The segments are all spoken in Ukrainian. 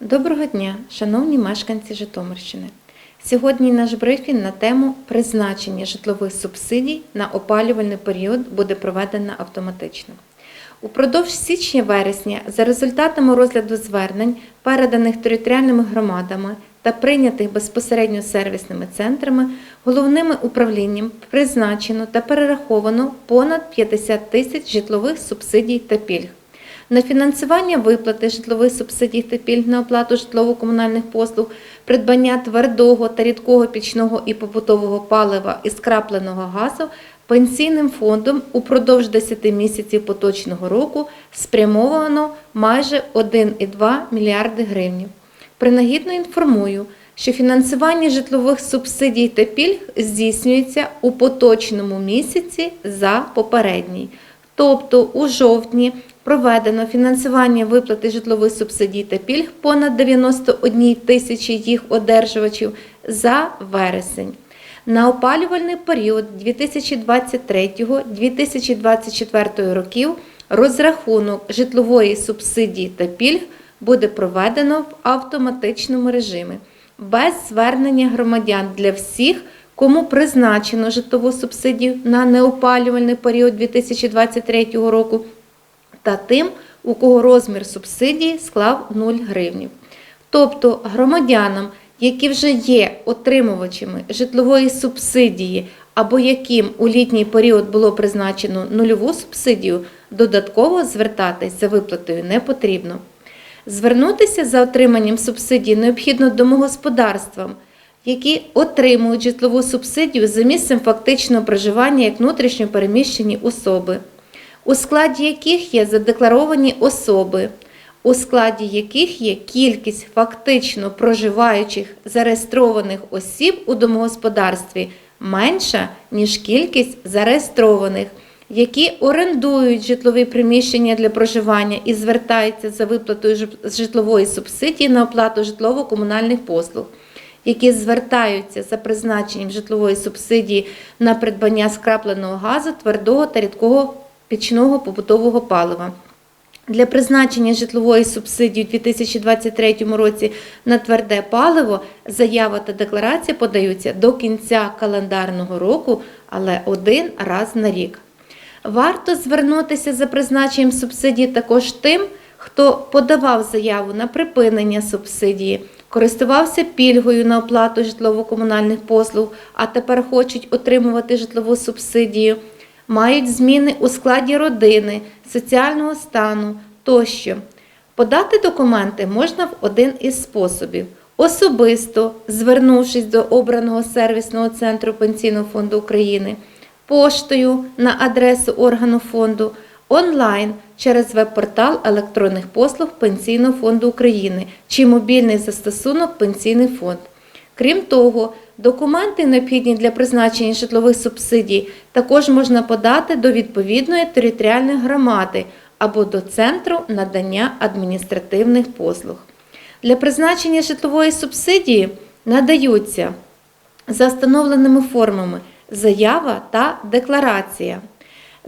Доброго дня, шановні мешканці Житомирщини. Сьогодні наш брифінг на тему призначення житлових субсидій на опалювальний період буде проведено автоматично. Упродовж січня-вересня за результатами розгляду звернень, переданих територіальними громадами та прийнятих безпосередньо сервісними центрами, головними управлінням призначено та перераховано понад 50 тисяч житлових субсидій та пільг. На фінансування виплати житлових субсидій та пільг на оплату житлово-комунальних послуг, придбання твердого та рідкого пічного і побутового палива і скрапленого газу пенсійним фондом упродовж 10 місяців поточного року спрямовано майже 1,2 мільярди гривень. Принагідно інформую, що фінансування житлових субсидій та пільг здійснюється у поточному місяці за попередній. Тобто у жовтні проведено фінансування виплати житлових субсидій та пільг понад 91 тисячі їх одержувачів за вересень. На опалювальний період 2023-2024 років розрахунок житлової субсидії та пільг буде проведено в автоматичному режимі без звернення громадян для всіх, кому призначено житлову субсидію на неопалювальний період 2023 року, та тим, у кого розмір субсидії склав 0 гривнів. Тобто громадянам, які вже є отримувачами житлової субсидії або яким у літній період було призначено нульову субсидію, додатково звертатись за виплатою не потрібно. Звернутися за отриманням субсидії необхідно домогосподарствам, які отримують житлову субсидію за місцем фактичного проживання як внутрішньо переміщені особи, у складі яких є задекларовані особи, у складі яких є кількість фактично проживаючих зареєстрованих осіб у домогосподарстві менша, ніж кількість зареєстрованих, які орендують житлові приміщення для проживання і звертаються за виплатою житлової субсидії на оплату житлово-комунальних послуг які звертаються за призначенням житлової субсидії на придбання скрапленого газу, твердого та рідкого пічного побутового палива. Для призначення житлової субсидії у 2023 році на тверде паливо заява та декларація подаються до кінця календарного року, але один раз на рік. Варто звернутися за призначенням субсидії також тим, хто подавав заяву на припинення субсидії, користувався пільгою на оплату житлово-комунальних послуг, а тепер хочуть отримувати житлову субсидію, мають зміни у складі родини, соціального стану тощо. Подати документи можна в один із способів. Особисто звернувшись до обраного сервісного центру Пенсійного фонду України, поштою на адресу органу фонду, онлайн через веб-портал електронних послуг Пенсійного фонду України чи мобільний застосунок Пенсійний фонд. Крім того, документи, необхідні для призначення житлових субсидій, також можна подати до відповідної територіальної громади або до центру надання адміністративних послуг. Для призначення житлової субсидії надаються за встановленими формами заява та декларація.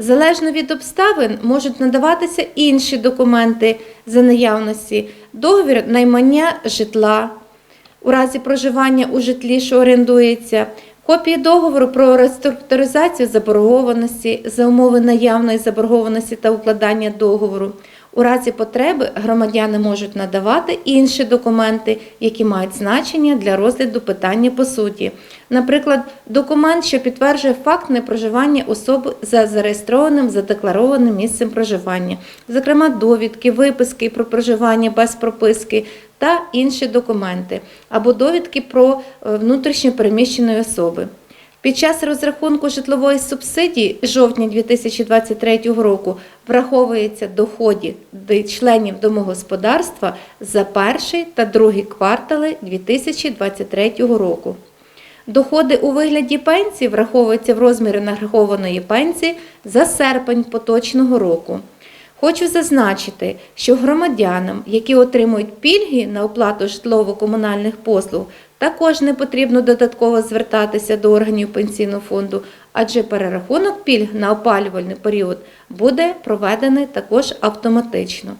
Залежно від обставин можуть надаватися інші документи за наявності, договір наймання житла. У разі проживання у житлі, що орендується, копії договору про реструктуризацію заборгованості за умови наявної заборгованості та укладання договору. У разі потреби громадяни можуть надавати інші документи, які мають значення для розгляду питання по суті. Наприклад, документ, що підтверджує факт непроживання особи за зареєстрованим задекларованим місцем проживання, зокрема довідки, виписки про проживання без прописки та інші документи, або довідки про е, внутрішньо переміщеної особи. Під час розрахунку житлової субсидії жовтня 2023 року враховується доходи членів домогосподарства за перший та другий квартали 2023 року. Доходи у вигляді пенсії враховуються в розмірі нарахованої пенсії за серпень поточного року. Хочу зазначити, що громадянам, які отримують пільги на оплату житлово-комунальних послуг, також не потрібно додатково звертатися до органів пенсійного фонду, адже перерахунок пільг на опалювальний період буде проведений також автоматично.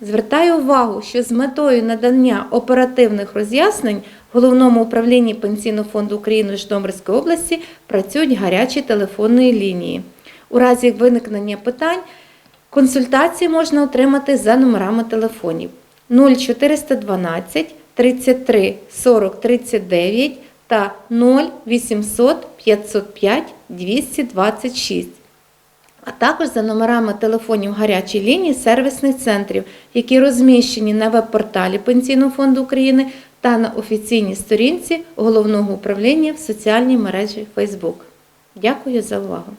Звертаю увагу, що з метою надання оперативних роз'яснень в Головному управлінні Пенсійного фонду України Житомирської області працюють гарячі телефонні лінії. У разі виникнення питань консультації можна отримати за номерами телефонів 0412 33 40 39 та 0800 505 226 а також за номерами телефонів гарячої лінії сервісних центрів, які розміщені на веб-порталі Пенсійного фонду України та на офіційній сторінці головного управління в соціальній мережі Facebook. Дякую за увагу!